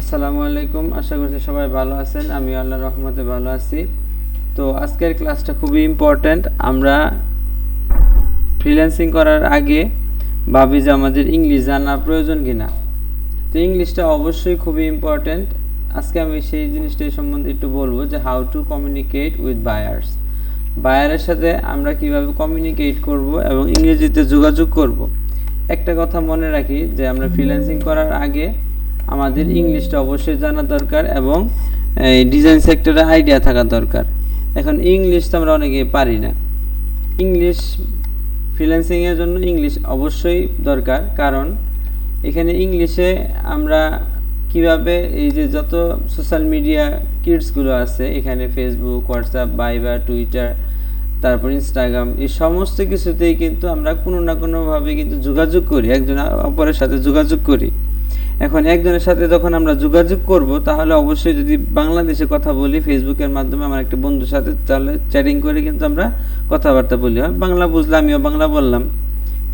আসসালামু আলাইকুম। আশা করছি সবাই ভালো আছেন। আমি আল্লাহর রহমতে ভালো আছি। তো আজকের ক্লাসটা খুবই ইম্পর্ট্যান্ট আমরা ফ্রিল্যান্সিং করার আগে ভাবি যে আমাদের ইংলিশ জানা প্রয়োজন কিনা। তো ইংলিশটা অবশ্যই খুবই ইম্পর্ট্যান্ট আজকে আমি সেই জিনিসটাই সম্বন্ধে একটু বলব যে how to communicate with buyers বায়ারের সাথে আমরা কীভাবে কমিউনিকেট করব এবং ইংরেজিতে যোগাযোগ করব। একটা কথা মনে রাখি যে আমরা ফ্রিল্যান্সিং করার আগে আমাদের ইংলিশটা অবশ্যই জানা দরকার এবং, এই ডিজাইন সেক্টরে আইডিয়া থাকা দরকার। এখন ইংলিশ তো আমরা অনেকে পারি না। ইংলিশ ফ্রিল্যান্সিংয়ের জন্য ইংলিশ অবশ্যই দরকার, কারণ এখানে ইংলিশে আমরা কীভাবে, এই যে যত সোশ্যাল মিডিয়া কিডসগুলো আছে, এখানে ফেসবুক হোয়াটসঅ্যাপ বাইবার টুইটার তারপর ইনস্টাগ্রাম এই সমস্ত কিছুতেই কিন্তু আমরা কোনো না কোনোভাবে কিন্তু যোগাযোগ করি, একজন অপরের সাথে যোগাযোগ করি। এখন একজনের সাথে যখন আমরা যোগাযোগ করব, তাহলে অবশ্যই যদি বাংলাদেশে কথা বলি ফেসবুকের মাধ্যমে আমার একটা বন্ধুর সাথে তাহলে চ্যাটিং করে কিন্তু আমরা কথাবার্তা বলি। হয় বাংলা বুঝলে আমিও বাংলা বললাম।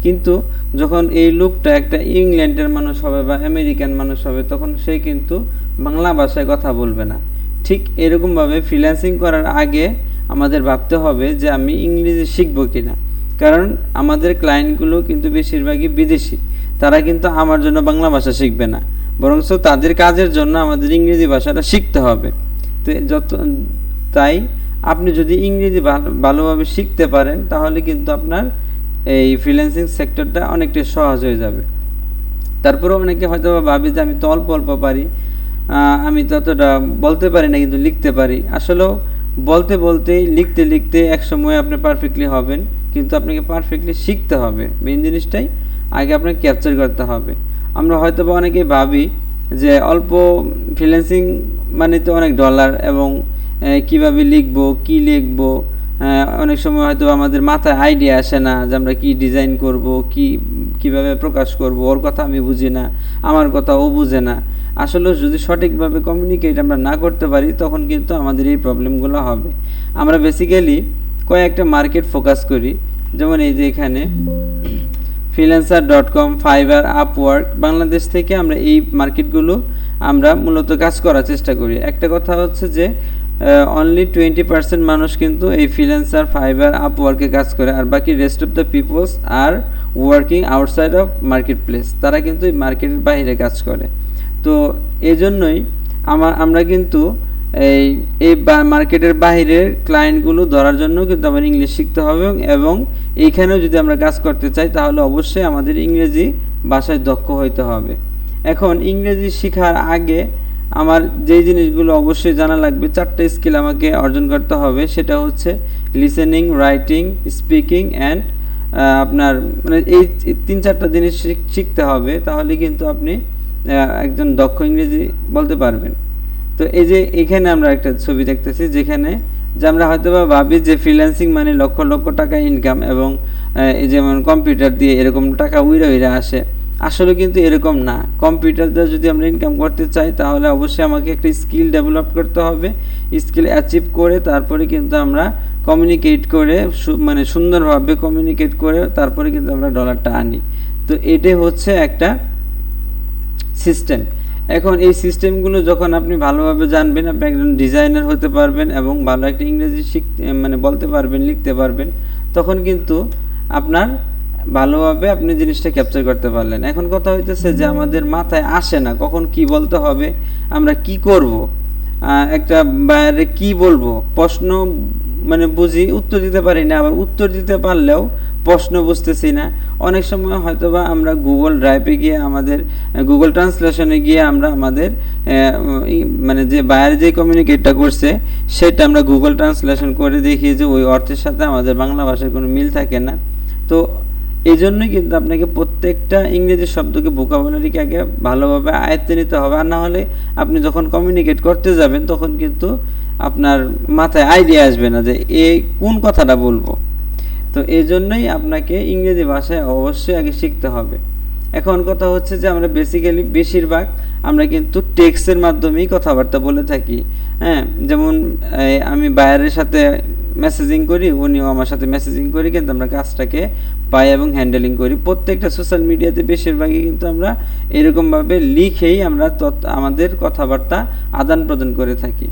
কিন্তু যখন এই লোকটা একটা ইংল্যান্ডের মানুষ হবে বা আমেরিকান মানুষ হবে, তখন সে কিন্তু বাংলা ভাষায় কথা বলবে না। ঠিক এরকমভাবে ফ্রিল্যান্সিং করার আগে আমাদের ভাবতে হবে যে আমি ইংরেজি শিখব কিনা। কারণ আমাদের ক্লায়েন্টগুলো কিন্তু বেশিরভাগই বিদেশি। তারা কিন্তু আমার জন্য বাংলা ভাষা শিখবে না। বরঞ্চ তাদের কাজের জন্য আমাদের ইংরেজি ভাষাটা শিখতে হবে। তো যত, তাই আপনি যদি ইংরেজি ভালো ভালোভাবে শিখতে পারেন, তাহলে কিন্তু আপনার এই ফ্রিল্যান্সিং সেক্টরটা অনেকটা সহজ হয়ে যাবে। তারপরেও অনেকে হয়তো ভাবি যে আমি তো অল্প অল্প পারি। আমি ততটা বলতে পারি না, কিন্তু লিখতে পারি। আসলেও বলতে বলতে লিখতে লিখতে এক সময় আপনি পারফেক্টলি হবেন। কিন্তু আপনাকে পারফেক্টলি শিখতে হবে। মেন জিনিসটাই আগে আপনাকে ক্যাপচার করতে হবে। আমরা হয়তো বা অনেকেই ভাবি যে অল্প ফ্রিল্যান্সিং মানে তো অনেক ডলার এবং কীভাবে লিখব, কি লিখব অনেক সময় হয়তো আমাদের মাথায় আইডিয়া আসে না যে আমরা কি ডিজাইন করব, কি, কীভাবে প্রকাশ করব, ওর কথা আমি বুঝি না, আমার কথা ও বুঝে না। আসলে যদি সঠিকভাবে কমিউনিকেট আমরা না করতে পারি, তখন কিন্তু আমাদের এই প্রবলেমগুলো হবে। আমরা বেসিক্যালি কয়েকটা মার্কেট ফোকাস করি, যেমন এই যে এখানে freelancer dot com Fiverr Upwork Bangladesh থেকে আমরা এই মার্কেটগুলো আমরা মূলত কাজ করার চেষ্টা করি। একটা কথা হচ্ছে যে অনলি টোয়েন্টি পার্সেন্ট মানুষ কিন্তু এই ফ্রিল্যান্সার ফাইবার আপওয়ার্কে কাজ করে, আর বাকি rest of the peoples are working outside of market place তারা কিন্তু এই মার্কেটের বাইরে কাজ করে। তো এই জন্যই আমার আমরা কিন্তু এই এই মার্কেটের বাইরের ক্লায়েন্টগুলো ধরার জন্য কিন্তু আমার ইংলিশ শিখতে হবে এবং এইখানেও যদি আমরা কাজ করতে চাই তাহলে অবশ্যই আমাদের ইংরেজি ভাষায় দক্ষ হইতে হবে। এখন ইংরেজি শেখার আগে আমার যেই জিনিসগুলো অবশ্যই জানা লাগবে, চারটে স্কিল আমাকে অর্জন করতে হবে, সেটা হচ্ছে লিসেনিং রাইটিং স্পিকিং অ্যান্ড আপনার মানে এই তিন চারটা জিনিস শিখ- শিখতে হবে, তাহলে কিন্তু আপনি একজন দক্ষ ইংরেজি বলতে পারবেন। তো এই যে এখানে আমরা একটা ছবি দেখতেছি যেখানে যে আমরা হয়তো বা ভাবি যে ফ্রিল্যান্সিং মানে লক্ষ লক্ষ টাকা ইনকাম এবং এই যেমন কম্পিউটার দিয়ে এরকম টাকা উইরা উইরা আসে। আসলে কিন্তু এরকম না। কম্পিউটার দিয়ে যদি আমরা ইনকাম করতে চাই, তাহলে অবশ্যই আমাকে একটা স্কিল ডেভেলপ করতে হবে। স্কিল অ্যাচিভ করে তারপরে কিন্তু আমরা কমিউনিকেট করে মানে সুন্দরভাবে কমিউনিকেট করে তারপরে কিন্তু আমরা ডলারটা আনি। তো এটাই হচ্ছে একটা সিস্টেম এখন এই সিস্টেমগুলো যখন আপনি ভালোভাবে জানবেন, আপনি একজন ডিজাইনার হতে পারবেন এবং ভালো একটা ইংরেজি শিখতে মানে বলতে পারবেন, লিখতে পারবেন, তখন কিন্তু আপনার ভালোভাবে আপনি জিনিসটা ক্যাপচার করতে পারলেন। এখন কথা হইতেছে যে আমাদের মাথায় আসে না কখন কি বলতে হবে, আমরা কি করব একটা বাইরে কি বলব, প্রশ্ন মানে বুঝি উত্তর দিতে পারি না, আবার উত্তর দিতে পারলেও প্রশ্ন বুঝতেছি না। অনেক সময় হয়তোবা আমরা গুগল ড্রাইভে গিয়ে আমাদের গুগল ট্রান্সলেশনে গিয়ে আমরা আমাদের মানে যে বাইরে যে কমিউনিকেটটা করছে, সেটা আমরা গুগল ট্রান্সলেশন করে দেখি যে ওই অর্থের সাথে আমাদের বাংলা ভাষার কোনো মিল থাকে না। তো এই জন্যই কিন্তু আপনাকে প্রত্যেকটা ইংরেজি শব্দকে ভোকাবুলারিকে আগে ভালোভাবে আয়ত্তে নিতে হবে, আর না হলে আপনি যখন কমিউনিকেট করতে যাবেন, তখন কিন্তু আপনার মাথায় আইডিয়া আসবে না যে এই কোন কথাটা বলব। তো এই জন্যই আপনাকে ইংরেজি ভাষায় অবশ্যই আগে শিখতে হবে। এখন কথা হচ্ছে যে আমরা বেসিক্যালি বেশিরভাগ আমরা কিন্তু টেক্সটের মাধ্যমেই কথাবার্তা বলে থাকি। হ্যাঁ যেমন আমি বাইরের সাথে মেসেজিং করি, উনিও আমার সাথে মেসেজিং করি, কিন্তু আমরা কাজটাকে পাই এবং হ্যান্ডেলিং করি। প্রত্যেকটা সোশ্যাল মিডিয়াতে বেশিরভাগই কিন্তু আমরা এরকমভাবে লিখেই আমরা আমাদের কথাবার্তা আদান প্রদান করে থাকি।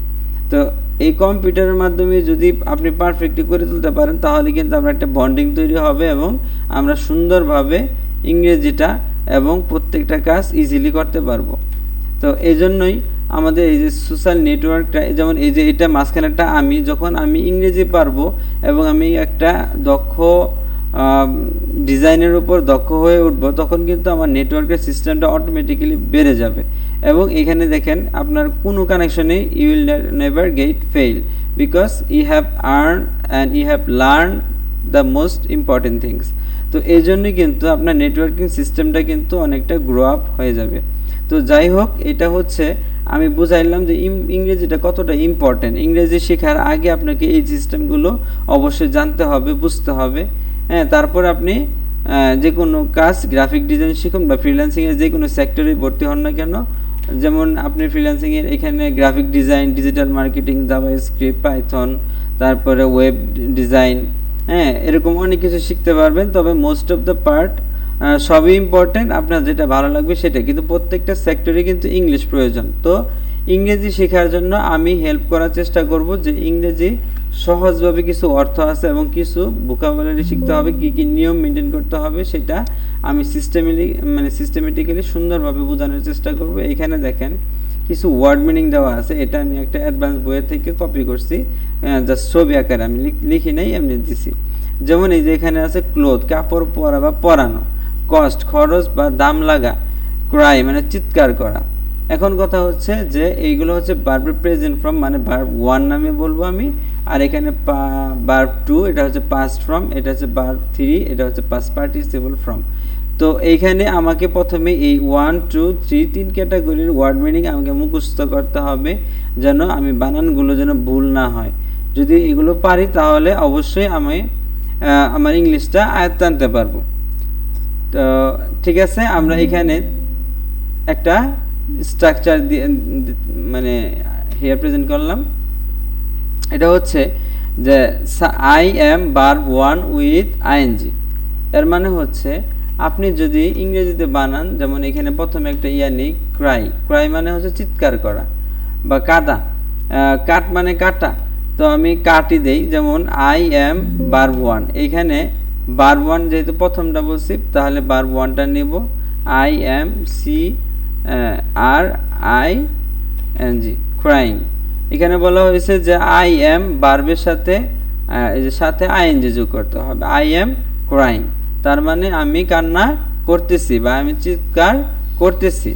তো এই কম্পিউটারের মাধ্যমে যদি আপনি পারফেক্টলি করে তুলতে পারেন, তাহলে কিন্তু আমরা একটা বন্ডিং তৈরি হবে এবং আমরা সুন্দরভাবে ইংরেজিটা এবং প্রত্যেকটা কাজ ইজিলি করতে পারব। তো এই জন্যই আমাদের এই যে সোশ্যাল নেটওয়ার্কটা যেমন এই যে এটা মাঝখানেটা আমি, যখন আমি ইংরেজি পারব এবং আমি একটা দক্ষ ডিজাইনের উপর দক্ষ হয়ে উঠবো, তখন কিন্তু আমার নেটওয়ার্কের সিস্টেমটা অটোমেটিক্যালি বেড়ে যাবে। এবং এখানে দেখেন, আপনার কোনো কানেকশনে you will never get fail because you have earn and you have learn the most important things তো এই জন্যই কিন্তু আপনার নেটওয়ার্কিং সিস্টেমটা কিন্তু অনেকটা গ্রো আপ হয়ে যাবে। তো যাই হোক, এটা হচ্ছে, আমি বুঝাইলাম যে ইংরেজিটা কতটা ইম্পর্টেন্ট ইংরেজি শেখার আগে আপনাকে এই সিস্টেমগুলো অবশ্যই জানতে হবে, বুঝতে হবে। হ্যাঁ তারপর আপনি যে কোনো কাজ গ্রাফিক ডিজাইন শিখুন বা ফ্রিল্যান্সিংয়ের যে কোনো সেক্টরে ভর্তি হন না কেন। যেমন আপনি ফ্রিল্যান্সিংয়ের এখানে graphic design digital marketing javascript Python তারপরে ওয়েব ডিজাইন হ্যাঁ এরকম অনেক কিছু শিখতে পারবেন। তবে মোস্ট অফ দ্য পার্ট সবই ইম্পর্টেন্ট আপনার যেটা ভালো লাগবে সেটা কিন্তু প্রত্যেকটা সেক্টরে কিন্তু ইংলিশ প্রয়োজন। তো ইংরেজি শেখার জন্য আমি হেল্প করার চেষ্টা করব যে ইংরেজি সহজভাবে কিছু অর্থ আছে এবং কিছু ভোকাবুলারি শিখতে হবে, কি কি নিয়ম মেনটেন করতে হবে, সেটা আমি সিস্টেমেলি মানে সিস্টেমেটিক্যালি সুন্দরভাবে বোঝানোর চেষ্টা করব। এখানে দেখেন কিছু ওয়ার্ড মিনিং দেওয়া আছে, এটা আমি একটা অ্যাডভান্স বইয়ের থেকে কপি করছি। জাস্ট ছবি আকারে আমি লিখি নাই, এমনি দিছি। যেমন এই যে এখানে আছে ক্লোথ কাপড় পরা বা পরানো কস্ট খরচ বা দাম লাগা ক্রাই মানে চিৎকার করা। এখন কথা হচ্ছে যে এইগুলো হচ্ছে বার্বের প্রেজেন্ট ফ্রম মানে বার্ব ওয়ান নামে বলব আমি। আর এখানে বার্ব টু এটা হচ্ছে পাস্ট ফ্রম এটা হচ্ছে বার্ব থ্রি এটা হচ্ছে পাস্ট পার্টিসিপল ফ্রম তো এইখানে আমাকে প্রথমে এই ওয়ান টু থ্রি তিন ক্যাটাগরির ওয়ার্ড মিনিং আমাকে মুখস্থ করতে হবে যেন আমি বানানগুলো যেন ভুল না হয়। যদি এগুলো পারি তাহলে অবশ্যই আমি আমার ইংলিশটা আয়ত্ত আনতে পারব। তো ঠিক আছে আমরা এখানে একটা স্ট্রাকচার দিয়ে মানে হেয়ার প্রেজেন্ট করলাম। এটা হচ্ছে যে আই এম বার ওয়ান উইথ আইএনজি এর মানে হচ্ছে আপনি যদি ইংরেজিতে বানান, যেমন এখানে প্রথমে একটা ইয়া নেই ক্রাই ক্রাই মানে হচ্ছে চিৎকার করা বা কাদা। কাট মানে কাটা। তো আমি কাটি দেই, যেমন আই এম বার ওয়ান এইখানে বার ওয়ান যেহেতু প্রথমটা বলছি, তাহলে বার ওয়ানটা নেব। I am C R I N G crime এখানে বলা হয়েছে যে আই এম বার্বের সাথে সাথে আইএনজি যোগ করতে হবে। আই এম ক্রাইম তার মানে আমি কান্না করতেছি বা আমি চিৎকার করতেছি।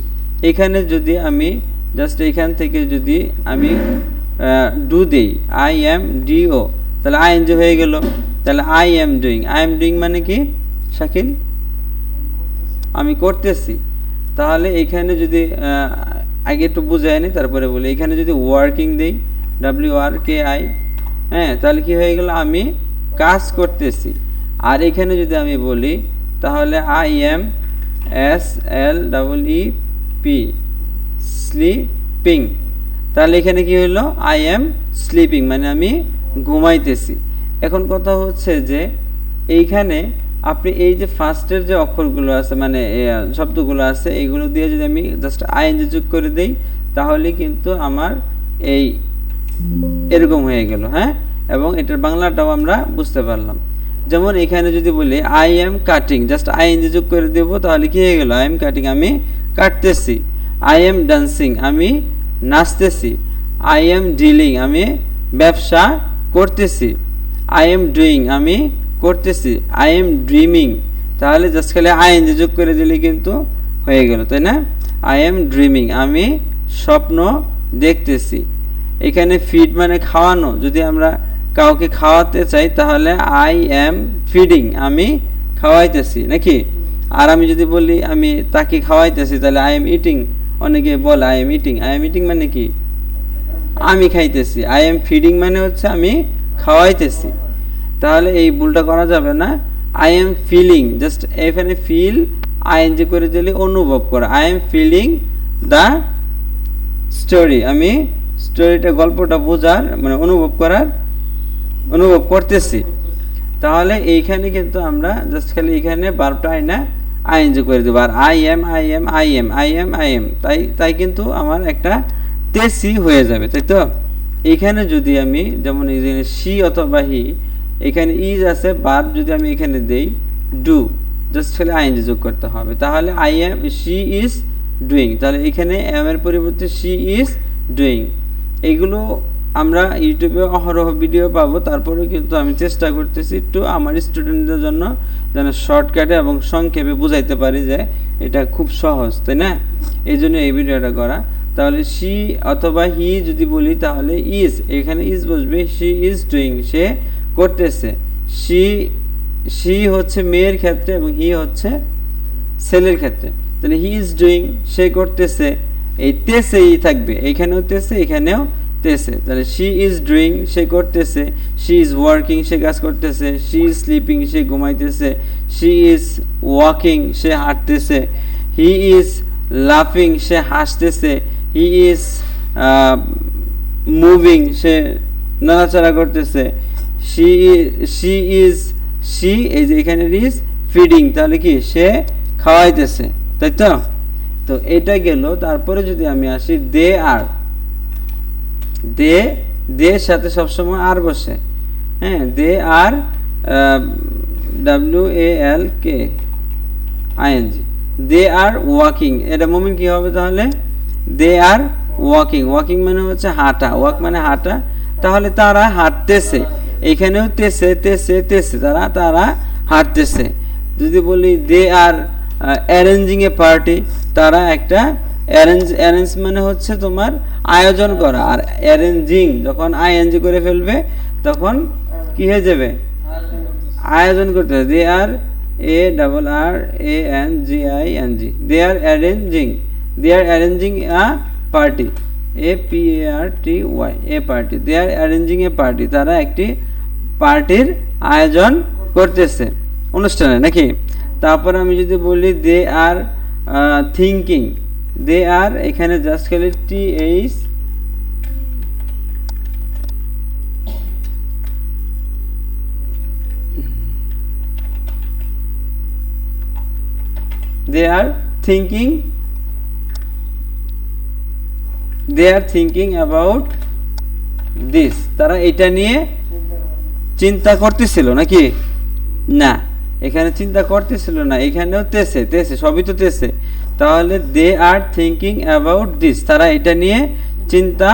এখানে যদি আমি জাস্ট এখান থেকে যদি আমি ডু দেই, আই এম ডিও তাহলে আইএনজি হয়ে গেল। তাহলে I am doing I am doing মানে কি? শাকিল? আমি করতেছি। তাহলে এখানে যদি আগে একটু বুঝায় নি, তারপরে বলি। এখানে যদি ওয়ার্কিং দিই ডাব্লিউ আর কে আই হ্যাঁ তাহলে কি হয়ে গেল? আমি কাজ করতেছি। আর এখানে যদি আমি বলি, তাহলে I am S L double E P sleeping তাহলে এখানে কি হলো? আই এম স্লিপিং মানে আমি ঘুমাইতেছি। এখন কথা হচ্ছে যে, এইখানে আপনি এই যে ফার্স্টের যে অক্ষরগুলো আছে মানে শব্দগুলো আছে এইগুলো দিয়ে যদি আমি জাস্ট আইএনজি যোগ করে দেই, তাহলে কিন্তু আমার এই এরকম হয়ে গেল হ্যাঁ? এবং এটার বাংলাটাও আমরা বুঝতে পারলাম। যেমন এখানে যদি বলি I am cutting just ING যোগ করে দেব, তাহলে কি হয়ে গেল? আই এম কাটিং আমি কাটতেছি। আই এম ডান্সিং আমি নাচতেছি। আই এম ডিলিং আমি ব্যবসা করতেছি। আই এম ডুইং আমি করতেছি আই এম ড্রিমিং তাহলে জাস্ট খালি আইএনজি যোগ করে দিলে কিন্তু হয়ে গেল, তাই না? আই এম ড্রিমিং আমি স্বপ্ন দেখতেছি। এখানে ফিড মানে খাওয়ানো, যদি আমরা কাউকে খাওয়াতে চাই তাহলে আই এম ফিডিং আমি খাওয়াইতেছি, নাকি? আর আমি যদি বলি আমি তাকে খাওয়াইতেছি, তাহলে আই এম ইটিং অনেকে বলে I am eating I am eating মানে কি? আমি খাইতেছি আই এম ফিডিং মানে হচ্ছে আমি খাওয়াইতেছি। তাহলে এই ভুলটা করা যাবে না। আই এম ফিলিং জাস্ট এখানে ফিল আইএনজি করে দিলে অনুভব করা। I am feeling the story আমি স্টোরিটা গল্পটা বোঝার মানে অনুভব করার, অনুভব করতেছি। তাহলে এইখানে কিন্তু আমরা জাস্ট খালি এখানে বারটা আইনা আইএনজি করে দেবো। আর I am I am I am I am I am তাই তাই কিন্তু আমার একটা তেসি হয়ে যাবে, তাই তো? এখানে যদি আমি, যেমন এই যে সি অথবা হি এখানে ইজ আছে বার যদি আমি এখানে দেই ডু জাস্ট খালি আইএনজি যোগ করতে হবে। তাহলে I am she is doing তাহলে এখানে এম এর পরিবর্তে শি ইজ ডুইং এগুলো আমরা ইউটিউবে অহরহ ভিডিও পাবো। তারপরে কিন্তু আমি চেষ্টা করতেছি একটু আমার স্টুডেন্টদের জন্য যেন শর্টকাটে এবং সংক্ষেপে বুঝাইতে পারি যে এটা খুব সহজ, তাই না? এই জন্য এই ভিডিওটা করা। তাহলে শি অথবা হি যদি বলি, তাহলে ইজ এখানে ইজ বসবে শি ইজ ডুইং সে করতেছে। শি শি হচ্ছে মেয়ের ক্ষেত্রে এবং হি হচ্ছে ছেলের ক্ষেত্রে। তাহলে হি ইজ ডুইং, সে করতেছে, এই তেসে ই থাকবে এখানেও তেসে এখানেও তেসে। তাহলে শি ইজ ডুইং, সে করতেছে শি ইজ ওয়ার্কিং, সে কাজ করতেছে শি ইজ স্লিপিং, সে ঘুমাইতেছে শি ইজ ওয়াকিং, সে হাঁটতেছে, হি ইজ লাফিং, সে হাসতেছে, হি ইজ মুভিং, সে নাড়াচাড়া করতেছে শি শি ইজ শি এই যে এখানে ইজ ফিডিং তাহলে কি? সে খাওয়াইতেছে, তাই তো? তো এটা গেল, তারপরে যদি আমি আসি দে আর দে দে সাথে সবসময় আর বসে। হ্যাঁ they are W A L K ING they are walking এটা মোমেন কি হবে তাহলে? দে আর ওয়াকিং ওয়াকিং মানে হচ্ছে হাঁটা ওয়াক মানে হাঁটা। তাহলে তারা হাঁটতেছে। এখানেও তেসে তেসে তেসে, তারা তারা হাঁটতেছে। যদি বলি দে আর অ্যারেঞ্জিং এ পার্টি তারা একটা অ্যারেঞ্জ অ্যারেঞ্জ মানে হচ্ছে তোমার আয়োজন করা। আর অ্যারেঞ্জিং যখন আইএনজি করে ফেলবে, তখন কি হয়ে যাবে? আয়োজন করতে হবে। They are A double R A N G I N G they are arranging they are arranging a party a P A R T Y a party they are arranging a party তারা একটি পার্টির আয়োজন করতেছে অনুষ্ঠানে, নাকি? তারপর আমি যদি বলি দে আর থিঙ্কিং দে আর এখানে জাস্ট খালি T H they are thinking they are thinking about this তারা এটা নিয়ে চিন্তা করতেছিল নাকি? না, এখানে চিন্তা করতেছিল না, এখানেও তেসে তেসে সবই তো তেসে তাহলে they are thinking about this তারা এটা নিয়ে চিন্তা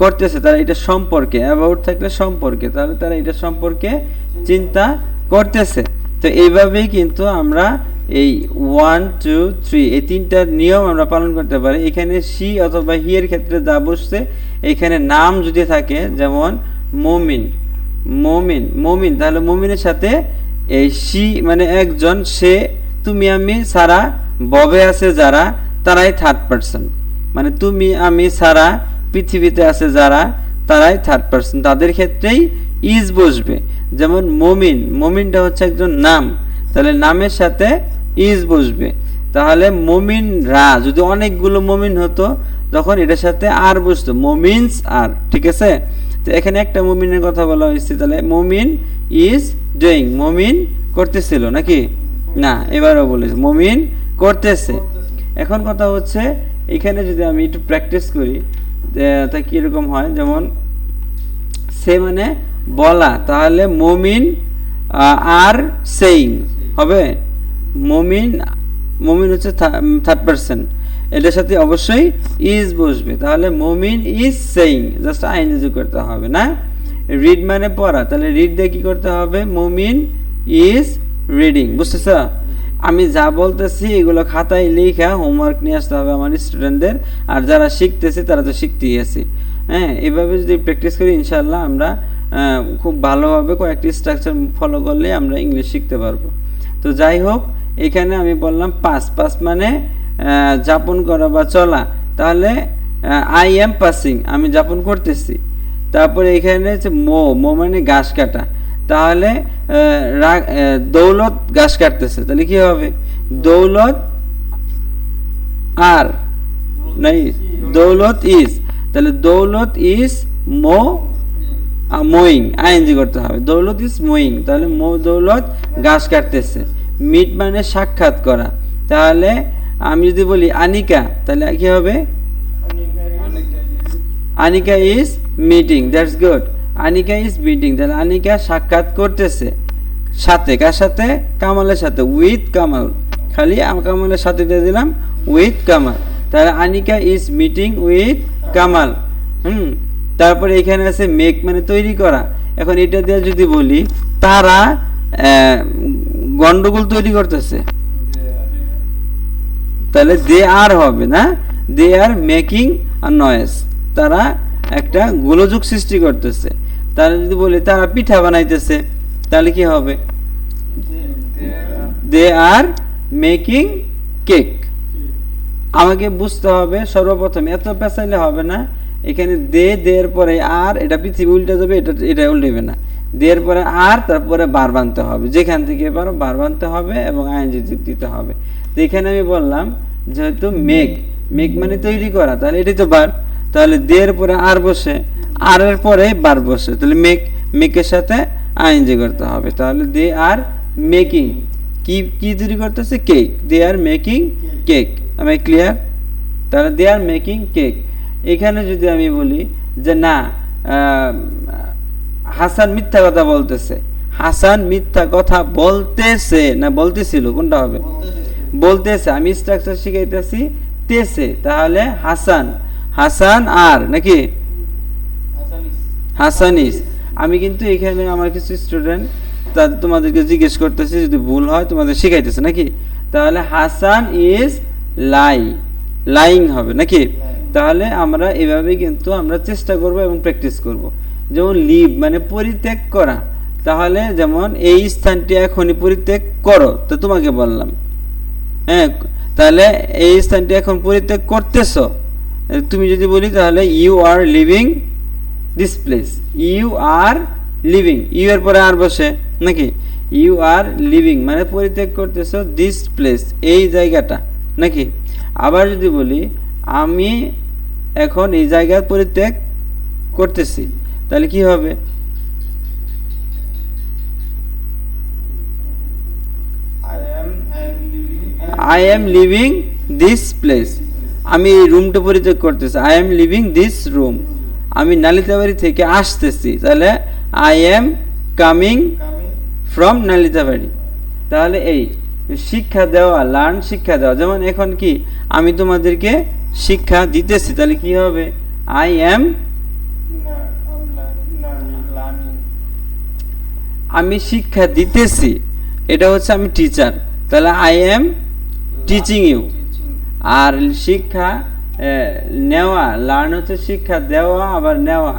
করতেছে, তারা এটা সম্পর্কে অ্যাবাউট থাকলে সম্পর্কে, তাহলে তারা এটা সম্পর্কে চিন্তা করতেছে। তো এইভাবেই কিন্তু আমরা এই ওয়ান টু থ্রি এই তিনটার নিয়ম আমরা পালন করতে পারি। এখানে সি অথবা হি এর ক্ষেত্রে যা বসছে, এখানে নাম যদি থাকে, যেমন মমিন মমিন মমিন, তাহলে মমিনের সাথে এই সি মানে একজন, সে, তুমি, আমি, সারা, ববে আছে যারা, তারাই থার্ড পার্সন মানে তুমি, আমি, সারা, পৃথিবীতে আছে যারা, তারাই থার্ড পার্সন তাদের ক্ষেত্রেই ইজ বসবে। যেমন মমিন, মমিনটা হচ্ছে একজন নাম। তাহলে নামের সাথে ইজ বসবে। তাহলে মমিন রা, যদি অনেকগুলো মমিন হতো, তখন এটার সাথে আর বসতো। মমিনস আর, ঠিক আছে? তো এখানে একটা মমিনের কথা বলা হয়েছে, তাহলে মমিন ইজ ডুইং, মমিন করতেছিল নাকি? না, এবারও বলেছে, মমিন করতেছে। এখন কথা হচ্ছে, এখানে যদি আমি একটু প্র্যাকটিস করি তা কীরকম হয়? যেমন, সে মানে বলা, তাহলে মমিন আর সেইং। হবে। মমিন মমিন হচ্ছে থার্ড পার্সন এটার সাথে অবশ্যই ইজ বসবে। তাহলে মমিন ইজ সেইং, জাস্ট আইন ইজ করতে হবে না? রিড মানে পড়া। তাহলে রিড দিয়ে কি করতে হবে? মমিন ইজ রিডিং। বুঝতেছ? আমি যা বলতেছি, এগুলো খাতায় লিখা হোমওয়ার্ক নিয়ে আসতে হবে আমার স্টুডেন্টদের আর যারা শিখতেছে, তারা তো শিখতেই আছে হ্যাঁ এভাবে যদি প্র্যাকটিস করি ইনশাল্লাহ আমরা খুব ভালোভাবে কয়েকটি স্ট্রাকচার ফলো করলে আমরা ইংলিশ শিখতে পারব। তো যাই হোক এখানে আমি বললাম পাস পাস মানে যাপন করা বা চলা। তাহলে আই এম পাসিং আমি যাপন করতেছি। তারপরে এখানে হচ্ছে মো মো মানে ঘাস কাটা। তাহলে দৌলত ঘাস কাটতেছে। তাহলে কি হবে? দৌলত আর নাই দৌলত ইজ তাহলে দৌলত ইজ মো মোয়িং আইএনজি করতে হবে। দৌলত ইজ মোয়িং তাহলে মো- দৌলত ঘাস কাটতেছে। মিট মানে সাক্ষাৎ করা। তাহলে আমি যদি বলি আনিকা, তাহলে কি হবে? Anika is meeting, that's good. Anika is meeting, তাহলে আনিকা সাক্ষাৎ করতেছে। সাথে, কার সাথে? কামালের সাথে, উইথ কামাল। খালি কামালের সাথে দিয়ে দিলাম, উইথ কামাল। তাহলে Anika is meeting with Kamal. Hmm? তারপরে এখানে আছে মেক মানে তৈরি করা। এখন এটা দিয়ে যদি বলি, তারা গন্ডগোল তৈরি করতেছে। তাহলে দে আর হবে না? দে আর মেকিং আর নয়েস তারা একটা গোলযোগ সৃষ্টি করতেছে। তাহলে যদি বলি, তারা পিঠা বানাইতেছে, তাহলে কি হবে? দে আর মেকিং কেক আমাকে বুঝতে হবে সর্বপ্রথম। এত পেঁচাইলে হবে না। এখানে দে, দের পরে আর, এটা পৃথিবী উল্টে যাবে, এটা এটা উল্টেবে না। দের পরে আর, তারপরে বার বানতে হবে। যেখান থেকে পারো বার বানতে হবে এবং আইনজি দিতে হবে। তো এখানে আমি বললাম, যেহেতু মেঘ মেঘ মানে তৈরি করা, তাহলে এটাই তো বার। তাহলে দের পরে আর বসে, আর এর পরে বার বসে। তাহলে মেঘ, মেঘের সাথে আইনজি করতে হবে। তাহলে দে আর মেকিং, কি কি তৈরি করতেছে? Cake. They are making cake. আমি ক্লিয়ার তাহলে দে আর মেকিং কেক। এখানে যদি আমি বলি যে না হাসান মিথ্যা কথা বলতেছে। হাসান মিথ্যা কথা বলতেছে না বলতেছিল? কোনটা হবে? বলতেছে। আমি স্ট্রাকচার শিখাইতেছি তেছে। তাহলে হাসান। হাসান আর নাকি? হাসানিস। আমি কিন্তু এখানে আমার কিছু স্টুডেন্ট তাদের তোমাদেরকে জিজ্ঞেস করতেছি যদি ভুল হয় তোমাদের শিখাইতেছে নাকি? তাহলে হাসান ইজ লাই লাইং হবে নাকি? তাহলে আমরা এভাবে কিন্তু আমরা চেষ্টা করব এবং প্র্যাকটিস করব। যেমন লিভ মানে পরিত্যাগ করা। তাহলে যেমন এই স্থানটি এখনই পরিত্যাগ করো, তো তোমাকে বললাম। হ্যাঁ তাহলে এই স্থানটি এখন পরিত্যাগ করতেছ। তুমি যদি বলি তাহলে you are leaving this place you are leaving you এর পরে আর বসে নাকি? ইউ আর লিভিং মানে পরিত্যাগ করতেছ দিস প্লেস এই জায়গাটা নাকি? আবার যদি বলি, আমি এখন এই জায়গা পরিত্যাগ করতেছি। তাহলে কি হবে? I am leaving this place আমি এই রুমটা পরিত্যাগ করতেছি। I am leaving this room আমি নালিতাবাড়ি থেকে আসতেছি। তাহলে I am coming from Nalitabari. তাহলে এই শিক্ষা দেওয়া লার্ন শিক্ষা দেওয়া যেমন এখন কি আমি তোমাদেরকে শিক্ষা দিতেছি, তাহলে কি হবে? আই এম আমি শিক্ষা দিতেছি, এটা হচ্ছে আমি টিচার তাহলে I am teaching you are শিক্ষা নেওয়া লার্ন হচ্ছে শিক্ষা দেওয়া, আবার নেওয়া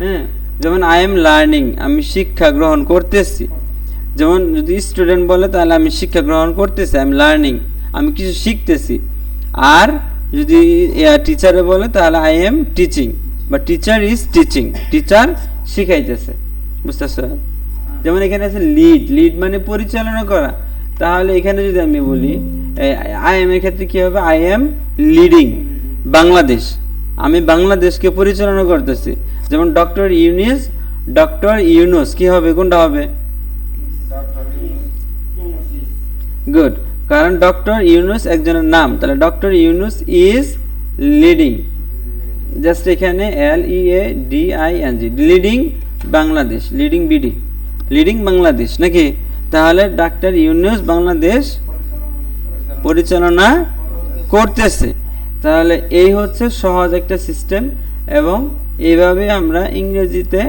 হ্যাঁ? যেমন আই এম লার্নিং আমি শিক্ষা গ্রহণ করতেছি। যেমন যদি স্টুডেন্ট বলে, তাহলে আমি শিক্ষা গ্রহণ করতেছি আই এম লার্নিং আমি কিছু শিখতেছি। আর যদি টিচারে বলে তাহলে আই এম টিচিং বা টিচার ইজ টিচিং টিচার শিখাইতেছে। বুঝতেছ? যেমন এখানে আছে লিড লিড মানে পরিচালনা করা। তাহলে এখানে যদি আমি বলি আই এম এর ক্ষেত্রে কি হবে? I am leading Bangladesh. আমি বাংলাদেশকে পরিচালনা করতেছি। যেমন ডক্টর ইউনিস ডক্টর ইউনুস কি হবে? কোনটা হবে? গুড কারণ ডক্টর ইউনুস একজনের নাম, তাহলে doctor Yunus is leading. Just এখানে L E A D I N G leading Bangladesh, leading BD, leading Bangladesh নাকি? তাহলে ডাক্তার ইউনুস বাংলাদেশ পরিচালনা করতেছে। তাহলে এই হচ্ছে সহজ একটা সিস্টেম এবং এইভাবে আমরা ইংরেজিতে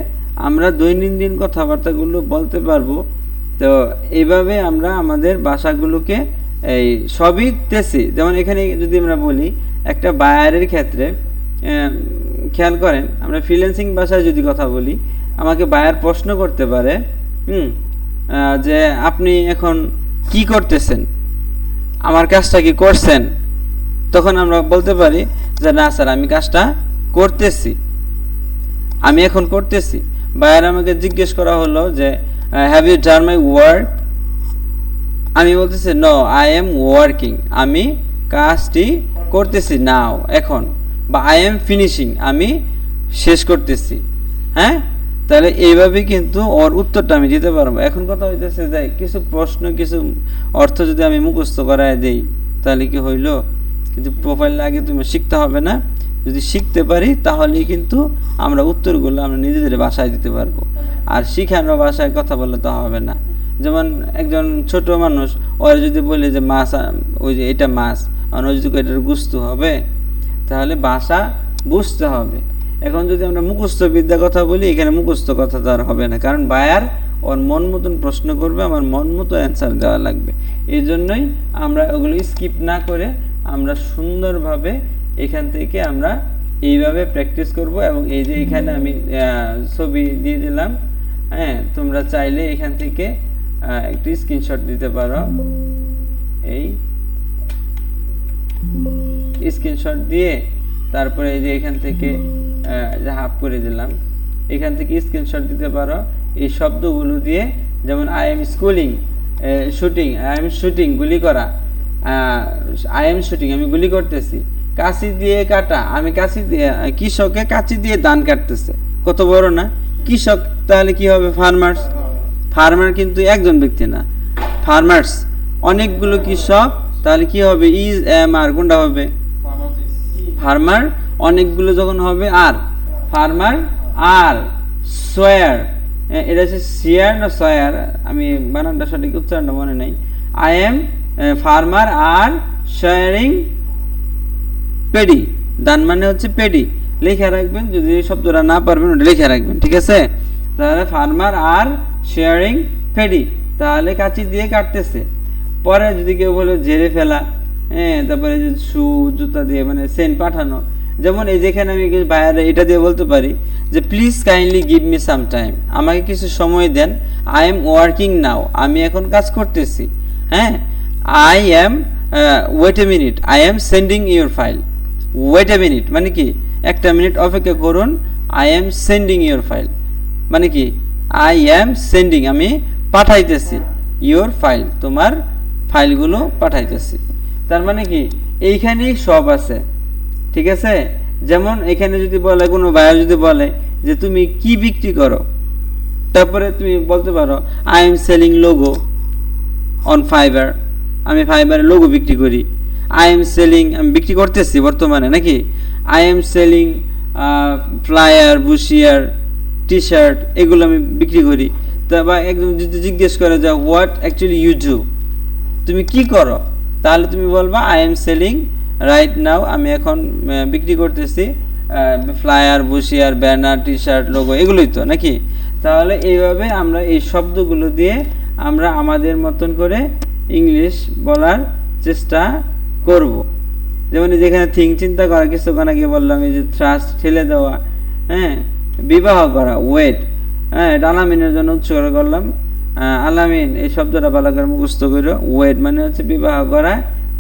আমরা দৈনন্দিন কথাবার্তাগুলো বলতে পারব। তো এইভাবে আমরা আমাদের ভাষাগুলোকে এই সবই তেসি যেমন এখানে যদি আমরা বলি, একটা বায়ারের ক্ষেত্রে খেয়াল করেন, আমরা ফ্রিল্যান্সিং ভাষায় যদি কথা বলি, আমাকে বায়ার প্রশ্ন করতে পারে, হুম যে আপনি এখন কি করতেছেন? আমার কাজটা কি করছেন? তখন আমরা বলতে পারি যে, না স্যার, আমি কাজটা করতেছি। আমি এখন করতেছি। বায়ার আমাকে জিজ্ঞেস করা হলো যে have you done my work আমি বলতেছি নো আই এম ওয়ার্কিং আমি কাজটি করতেছি নাও এখন। বা আই এম ফিনিশিং আমি শেষ করতেছি। হ্যাঁ? তাহলে এইভাবে কিন্তু ওর উত্তরটা আমি দিতে পারব। এখন কথা হইতেছে যে, কিছু প্রশ্ন, কিছু অর্থ যদি আমি মুখস্থ করায় দেই, তাহলে কি হইল? কিন্তু প্রোফাইল আগে তুমি শিখতে হবে না। যদি শিখতে পারি, তাহলেই কিন্তু আমরা উত্তরগুলো আমরা নিজেদের বাসায় দিতে পারব। আর শিখানোর বাসায় কথা বললে তো হবে না। যেমন একজন ছোট মানুষ, ওরা যদি বলে যে মাছ, ওই যে এটা মাছ ও যদি এটার গুস্তু হবে, তাহলে বাসা বুঝতে হবে। এখন যদি আমরা মুখস্থ বিদ্যা কথা বলি, এখানে মুখস্থ কথা তো আর হবে না। কারণ বায়ার ওর মন মতন প্রশ্ন করবে, আমার মন মতো অ্যান্সার দেওয়া লাগবে। এই জন্যই আমরা ওগুলো স্কিপ না করে আমরা সুন্দরভাবে এখান থেকে আমরা এইভাবে প্র্যাকটিস করব এবং এই যে এখানে আমি ছবি দিয়ে দিলাম হ্যাঁ তোমরা চাইলে এখান থেকে একটি স্ক্রিনশট দিতে পারো। এই স্ক্রিনশট দিয়ে তারপরে এই যে এখান থেকে যে হাফ করে দিলাম। এখান থেকে স্ক্রিনশট দিতে পারো। এই শব্দগুলো দিয়ে যেমন I am schooling shooting I am shooting গুলি করা। আই এম শুটিং আমি গুলি করতেছি। কাশি দিয়ে কাটা, আমি কাশি দিয়ে, কৃষকে কাঁচি দিয়ে ধান কাটতেছে। কত বড় না? কৃষক, তাহলে কি হবে? ফার্মার্স ফার্মার কিন্তু একজন ব্যক্তি না। ফার্মার্স অনেকগুলো কৃষক তাহলে কি হবে? ইজ এম আর কোনটা হবে? ফার্মার অনেকগুলো যখন হবে আর? ফার্মার আর সোয়ার। এটা হচ্ছে সিয়ার না সয়ার? আমি বানানটা সঠিক উচ্চারণটা মনে নেই। আই এম ফার্মার আর শেয়ারিং পেডি। দান মানে হচ্ছে পেডি। লেখা রাখবেন যদি শব্দটা না পারবেন ওটা লেখা রাখবেন ঠিক আছে? তাহলে ফার্মার আর শেয়ারিং পেডি তাহলে কাঁচি দিয়ে কাটতেছে। পরে যদি কেউ বলে ঝেড়ে ফেলা হ্যাঁ তারপরে শু, জুতা দিয়ে মানে সেন্ট পাঠানো, যেমন এই যেখানে আমি বাইরে এটা দিয়ে বলতে পারি যে please kindly give me some time আমাকে কিছু সময় দেন। আই এম ওয়ার্কিং নাও আমি এখন কাজ করতেছি। হ্যাঁ I am wait a minute I am sending your file wait a minute মানে কি? একটা মিনিট অপেক্ষা করুন। I am sending your file মানে কি? আই এম সেন্ডিং আমি পাঠাইতেছি। ইউর ফাইল তোমার ফাইলগুলো পাঠাইতেছি। তার মানে কি? এইখানেই সব আছে। ঠিক আছে? যেমন এখানে যদি বলে, কোনো বায়ার যদি বলে যে, তুমি কি বিক্রি করো? তারপরে তুমি বলতে পারো I am selling logo on Fiverr আমি ফাইবারে লোগো বিক্রি করি। আই এম সেলিং আমি বিক্রি করতেছি বর্তমানে, নাকি? I am selling flyer brochure T shirt এগুলো আমি বিক্রি করি। তা বা একদম যদি জিজ্ঞেস করে যে হোয়াট অ্যাকচুয়ালি ইউ ডু তুমি কি করো? তাহলে তুমি বলবা I am selling right now আমি এখন বিক্রি করতেছি flyer brochure banner T shirt logo এগুলোই তো, নাকি? তাহলে এইভাবে আমরা এই শব্দগুলো দিয়ে আমরা আমাদের মতন করে ইংলিশ বলার চেষ্টা করব। যেমন যেখানে থিঙ্ক চিন্তা করা, কিছুক্ষণ আগে বললাম, এই যে থ্রাস্ট ঠেলে দেওয়া হ্যাঁ? বিবাহ করা ওয়েট হ্যাঁ এটা আলামিনের জন্য উৎসর্গ করলাম। আলামিন এই শব্দটা ভালো করে মুখস্থ করো ওয়েট মানে হচ্ছে বিবাহ করা।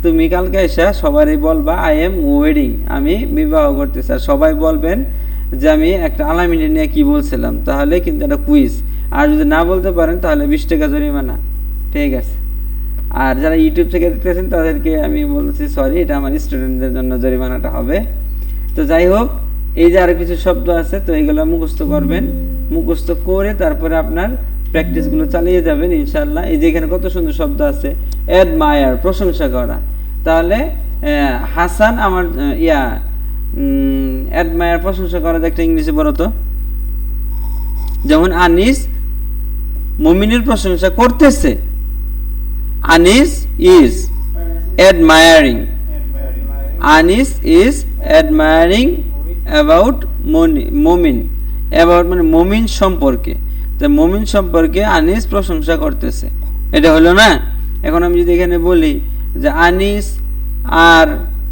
তুমি কালকে এসে সবারই বলবা আই এম ওয়েডিং আমি বিবাহ করতেছি। আর সবাই বলবেন যে, আমি একটা আলামিনের নিয়ে কি বলছিলাম? তাহলে কিন্তু একটা কুইজ আর যদি না বলতে পারেন, তাহলে বিশ টাকা জরিমানা। ঠিক আছে? আর যারা ইউটিউব থেকে দেখতেছেন, তাদেরকে আমি বলছি সরি এটা আমার স্টুডেন্টদের জন্য জরিমানাটা হবে। তো যাই হোক এই যে আরও কিছু শব্দ আছে, তো এগুলো মুখস্থ করবেন। মুখস্থ করে তারপরে আপনার প্র্যাকটিসগুলো চালিয়ে যাবেন ইনশাল্লাহ এই যে এখানে কত সুন্দর শব্দ আছে, অ্যাডমায়ার প্রশংসা করা। তাহলে হাসান আমার, ইয়া অ্যাডমায়ার প্রশংসা করা একটা ইংলিশে বলো তো। যেমন, আনিস মুমিনের প্রশংসা করতেছে। Anis is admiring. Anis is admiring about Momin about মানে মমিন সম্পর্কে। তো মমিন সম্পর্কে আনিস প্রশংসা করতেছে। এটা হলো না? এখন আমি যদি এখানে বলি যে আনিস আর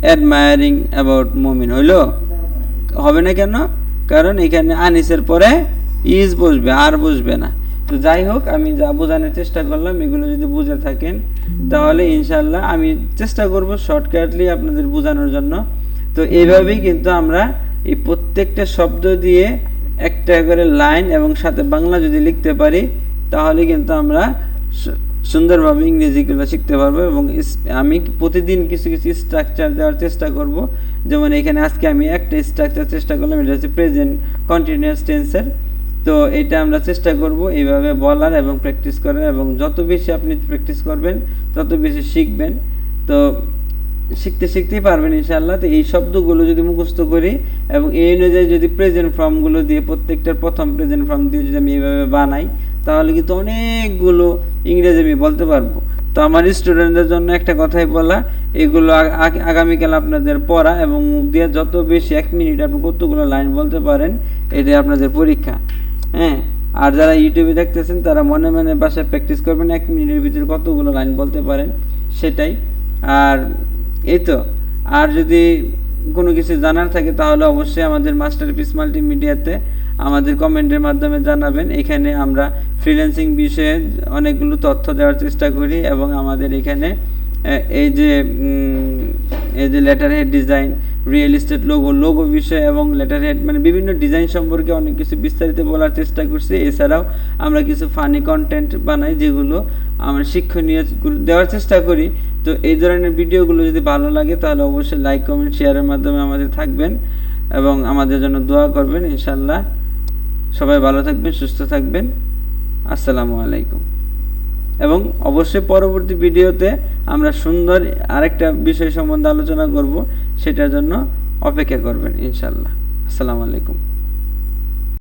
অ্যাডমায়ারিং অ্যাবাউট মমিন হইল, হবে না কেন? কারণ এখানে আনিসের পরে ইজ বসবে, আর বসবে না। তো যাই হোক, আমি যা বোঝানোর চেষ্টা করলাম, এগুলো যদি বুঝে থাকেন, তাহলে ইনশাল্লাহ আমি চেষ্টা করব শর্টকাটলি আপনাদের বোঝানোর জন্য। তো এইভাবেই কিন্তু আমরা এই প্রত্যেকটা শব্দ দিয়ে একটা করে লাইন এবং সাথে বাংলা যদি লিখতে পারি, তাহলে কিন্তু আমরা সুন্দরভাবে ইংরেজিগুলো শিখতে পারব এবং আমি প্রতিদিন কিছু কিছু স্ট্রাকচার দেওয়ার চেষ্টা করব। যেমন এখানে আজকে আমি একটা স্ট্রাকচার চেষ্টা করলাম, এটা হচ্ছে প্রেজেন্ট কন্টিনিউয়াস টেন্সের তো এটা আমরা চেষ্টা করব এইভাবে বলার এবং প্র্যাকটিস করার এবং যত বেশি আপনি প্র্যাকটিস করবেন, তত বেশি শিখবেন। তো শিখতে শিখতেই পারবেন ইনশাআল্লাহ। তো এই শব্দগুলো যদি মুখস্থ করি এবং এই অনুযায়ী যদি প্রেজেন্ট ফর্মগুলো দিয়ে প্রত্যেকটার প্রথম প্রেজেন্ট ফর্ম দিয়ে যদি আমি এইভাবে বানাই, তাহলে কিন্তু অনেকগুলো ইংরেজি আমি বলতে পারব। তো আমার স্টুডেন্টদের জন্য একটা কথাই বলা, এগুলো আগ- আগ- আগামীকাল আপনাদের পড়া এবং মুখ দিয়ে যত বেশি এক মিনিট আপনি কতগুলো লাইন বলতে পারেন এটাই আপনাদের পরীক্ষা। হ্যাঁ আর যারা ইউটিউবে দেখতেছেন, তারা মনে মনে বাসায় প্র্যাকটিস করবেন, এক মিনিটের ভিতরে কতগুলো লাইন বলতে পারেন, সেটাই। আর এই তো। আর যদি কোনো কিছু জানার থাকে, তাহলে অবশ্যই আমাদের মাস্টার পিস মাল্টিমিডিয়াতে আমাদের কমেন্টের মাধ্যমে জানাবেন। এখানে আমরা ফ্রিল্যান্সিং বিষয়ে অনেকগুলো তথ্য দেওয়ার চেষ্টা করি এবং আমাদের এখানে এই যে এই যে letter head design real estate logo logo বিষয় এবং লেটার হেড মানে বিভিন্ন ডিজাইন সম্পর্কে অনেক কিছু বিস্তারিত বলার চেষ্টা করছি। এছাড়াও আমরা কিছু ফানি কন্টেন্ট বানাই যেগুলো আমরা শিক্ষণীয় দেওয়ার চেষ্টা করি। তো এই ধরনের ভিডিওগুলো যদি ভালো লাগে তাহলে অবশ্যই লাইক কমেন্ট শেয়ারের মাধ্যমে আমাদের থাকবেন এবং আমাদের জন্য দোয়া করবেন ইনশাল্লাহ সবাই ভালো থাকবেন, সুস্থ থাকবেন। আসসালামু আলাইকুম। এবং অবশ্যই পরবর্তী ভিডিওতে আমরা সুন্দর আরেকটা বিষয় সম্বন্ধে আলোচনা করব, সেটার জন্য অপেক্ষা করবেন ইনশাল্লাহ আসসালামু আলাইকুম।